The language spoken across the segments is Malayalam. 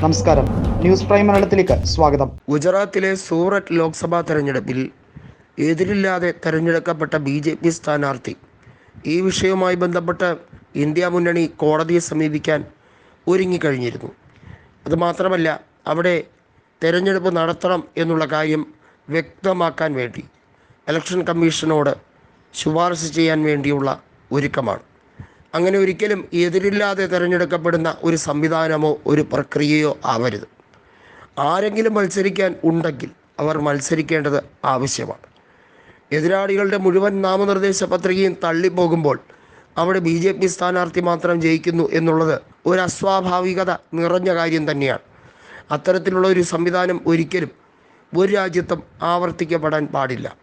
നമസ്കാരം. ന്യൂസ് പ്രൈം മലയാളത്തിലേക്ക് സ്വാഗതം. ഗുജറാത്തിലെ സൂററ്റ് ലോക്സഭാ തെരഞ്ഞെടുപ്പിൽ എതിരില്ലാതെ തെരഞ്ഞെടുക്കപ്പെട്ട ബി ജെ പി സ്ഥാനാർത്ഥി. ഈ വിഷയവുമായി ബന്ധപ്പെട്ട് ഇന്ത്യ മുന്നണി കോടതിയെ സമീപിക്കാൻ ഒരുങ്ങിക്കഴിഞ്ഞിരുന്നു. അതുമാത്രമല്ല അവിടെ തെരഞ്ഞെടുപ്പ് നടത്തണം എന്നുള്ള കാര്യം വ്യക്തമാക്കാൻ വേണ്ടി ഇലക്ഷൻ കമ്മീഷനോട് ശുപാർശ ചെയ്യാൻ വേണ്ടിയുള്ള ഒരുക്കമാണ്. അങ്ങനെ ഒരിക്കലും എതിരില്ലാതെ തിരഞ്ഞെടുക്കപ്പെടുന്ന ഒരു സംവിധാനമോ ഒരു പ്രക്രിയയോ ആവരുത്. ആരെങ്കിലും മത്സരിക്കാൻ ഉണ്ടെങ്കിൽ അവർ മത്സരിക്കേണ്ടത് ആവശ്യമാണ്. എതിരാളികളുടെ മുഴുവൻ നാമനിർദ്ദേശ പത്രികയും തള്ളിപ്പോകുമ്പോൾ അവിടെ ബി ജെ പി സ്ഥാനാർത്ഥി മാത്രം ജയിക്കുന്നു എന്നുള്ളത് ഒരു അസ്വാഭാവികത നിറഞ്ഞ കാര്യം തന്നെയാണ്. അത്തരത്തിലുള്ള ഒരു സംവിധാനം ഒരിക്കലും ഒരു രാജ്യത്തും ആവർത്തിക്കപ്പെടാൻ പാടില്ല.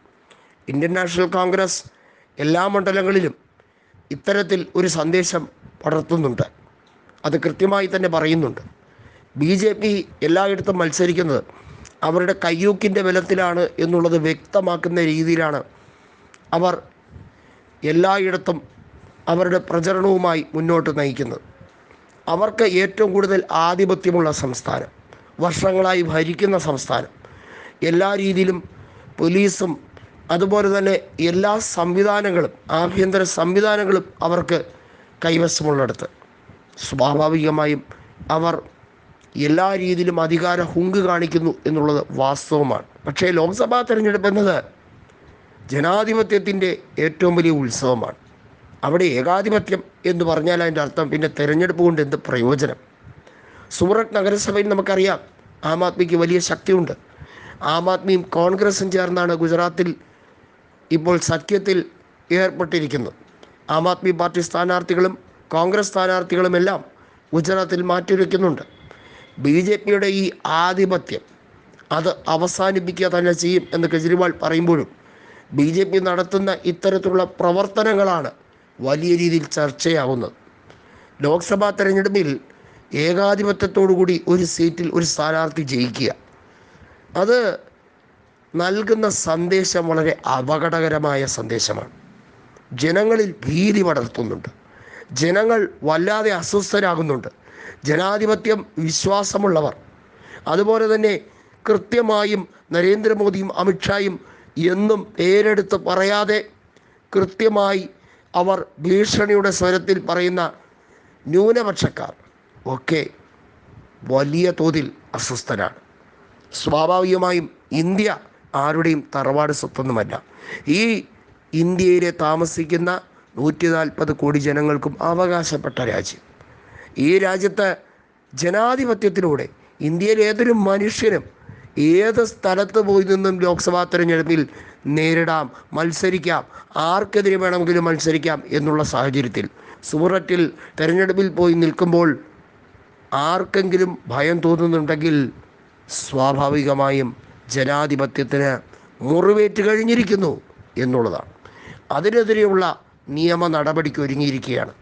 ഇന്ത്യൻ നാഷണൽ കോൺഗ്രസ് എല്ലാ മണ്ഡലങ്ങളിലും ഇത്തരത്തിൽ ഒരു സന്ദേശം പടർത്തുന്നുണ്ട്. അത് കൃത്യമായി തന്നെ പറയുന്നുണ്ട്. ബി ജെ പി എല്ലായിടത്തും മത്സരിക്കുന്നത് അവരുടെ കയ്യൂക്കിന്റെ ബലത്തിലാണ് എന്നുള്ളത് വ്യക്തമാക്കുന്ന രീതിയിലാണ് അവർ എല്ലായിടത്തും അവരുടെ പ്രചരണവുമായി മുന്നോട്ട് നയിക്കുന്നത്. അവർക്ക് ഏറ്റവും കൂടുതൽ ആധിപത്യമുള്ള സംസ്ഥാനം വർഷങ്ങളായി ഭരിക്കുന്ന സംസ്ഥാനം. എല്ലാ രീതിയിലും പോലീസും അതുപോലെ തന്നെ എല്ലാ സംവിധാനങ്ങളും ആഭ്യന്തര സംവിധാനങ്ങളും അവർക്ക് കൈവശമുള്ളിടത്ത്. സ്വാഭാവികമായും അവർ എല്ലാ രീതിയിലും അധികാര ഹുങ്ക് കാണിക്കുന്നു എന്നുള്ളത് വാസ്തവമാണ്. പക്ഷേ ലോക്സഭാ തിരഞ്ഞെടുപ്പ് എന്നത് ജനാധിപത്യത്തിന്റെ ഏറ്റവും വലിയ ഉത്സവമാണ്. അവിടെ ഏകാധിപത്യം എന്ന് പറഞ്ഞാൽ അതിന്റെ അർത്ഥം പിന്നെ തിരഞ്ഞെടുപ്പ് കൊണ്ട് എന്ത് പ്രയോജനം? സൂറത്ത് നഗരസഭയിൽ നമുക്കറിയാം ആം ആദ്മിക്ക് വലിയ ശക്തിയുണ്ട്. ആം ആദ്മിയും കോൺഗ്രസും ചേർന്നാണ് ഗുജറാത്തിൽ ഇപ്പോൾ സഖ്യത്തിൽ ഏർപ്പെട്ടിരിക്കുന്നു. ആം ആദ്മി പാർട്ടി സ്ഥാനാർത്ഥികളും കോൺഗ്രസ് സ്ഥാനാർത്ഥികളുമെല്ലാം ഗുജറാത്തിൽ മാറ്റിവെക്കുന്നുണ്ട്. ബി ജെ പിയുടെ ഈ ആധിപത്യം അത് അവസാനിപ്പിക്കുക തന്നെ ചെയ്യും എന്ന് കെജ്രിവാൾ പറയുമ്പോഴും ബി ജെ പി നടത്തുന്ന ഇത്തരത്തിലുള്ള പ്രവർത്തനങ്ങളാണ് വലിയ രീതിയിൽ ചർച്ചയാകുന്നത് ലോക്സഭാ തെരഞ്ഞെടുപ്പിൽ ഏകാധിപത്യത്തോടുകൂടി ഒരു സീറ്റിൽ ഒരു സ്ഥാനാർത്ഥി ജയിക്കുക. അത് നൽകുന്ന സന്ദേശം വളരെ അപകടകരമായ സന്ദേശമാണ്. ജനങ്ങളിൽ ഭീതി പടർത്തുന്നുണ്ട്. ജനങ്ങൾ വല്ലാതെ അസ്വസ്ഥരാകുന്നുണ്ട്. ജനാധിപത്യം വിശ്വാസമുള്ളവർ. അതുപോലെ തന്നെ കൃത്യമായും നരേന്ദ്രമോദിയും അമിത്ഷായും എന്നും പേരെടുത്ത് പറയാതെ കൃത്യമായി അവർ ഭീഷണിയുടെ സ്വരത്തിൽ പറയുന്ന ന്യൂനപക്ഷക്കാർ ഒക്കെ വലിയ തോതിൽ അസ്വസ്ഥരാണ്. സ്വാഭാവികമായും ഇന്ത്യ ആരുടെയും തറവാട് സ്വത്തൊന്നുമല്ല. ഈ ഇന്ത്യയിലെ താമസിക്കുന്ന നൂറ്റി നാൽപ്പത് കോടി ജനങ്ങൾക്കും അവകാശപ്പെട്ട രാജ്യം. ഈ രാജ്യത്തെ ജനാധിപത്യത്തിലൂടെ ഇന്ത്യയിലെ ഏതൊരു മനുഷ്യനും ഏത് സ്ഥലത്ത് പോയി നിന്നും ലോക്സഭാ തെരഞ്ഞെടുപ്പിൽ നേരിടാം മത്സരിക്കാം ആർക്കെതിരെ വേണമെങ്കിലും മത്സരിക്കാം എന്നുള്ള സാഹചര്യത്തിൽ സൂററ്റിൽ തെരഞ്ഞെടുപ്പിൽ പോയി നിൽക്കുമ്പോൾ ആർക്കെങ്കിലും ഭയം തോന്നുന്നുണ്ടെങ്കിൽ സ്വാഭാവികമായും ജനാധിപത്യത്തിന് മുറിവേറ്റ് കഴിഞ്ഞിരിക്കുന്നു എന്നുള്ളതാണ്. അതിനെതിരെയുള്ള നിയമ നടപടിക്ക് ഒരുങ്ങിയിരിക്കുകയാണ്.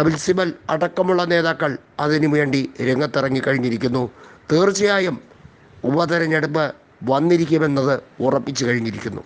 കപിൽ സിബൽ അടക്കമുള്ള നേതാക്കൾ അതിനുവേണ്ടി രംഗത്തിറങ്ങി കഴിഞ്ഞിരിക്കുന്നു. തീർച്ചയായും ഉപതെരഞ്ഞെടുപ്പ് വന്നിരിക്കുമെന്നത് ഉറപ്പിച്ചു കഴിഞ്ഞിരിക്കുന്നു.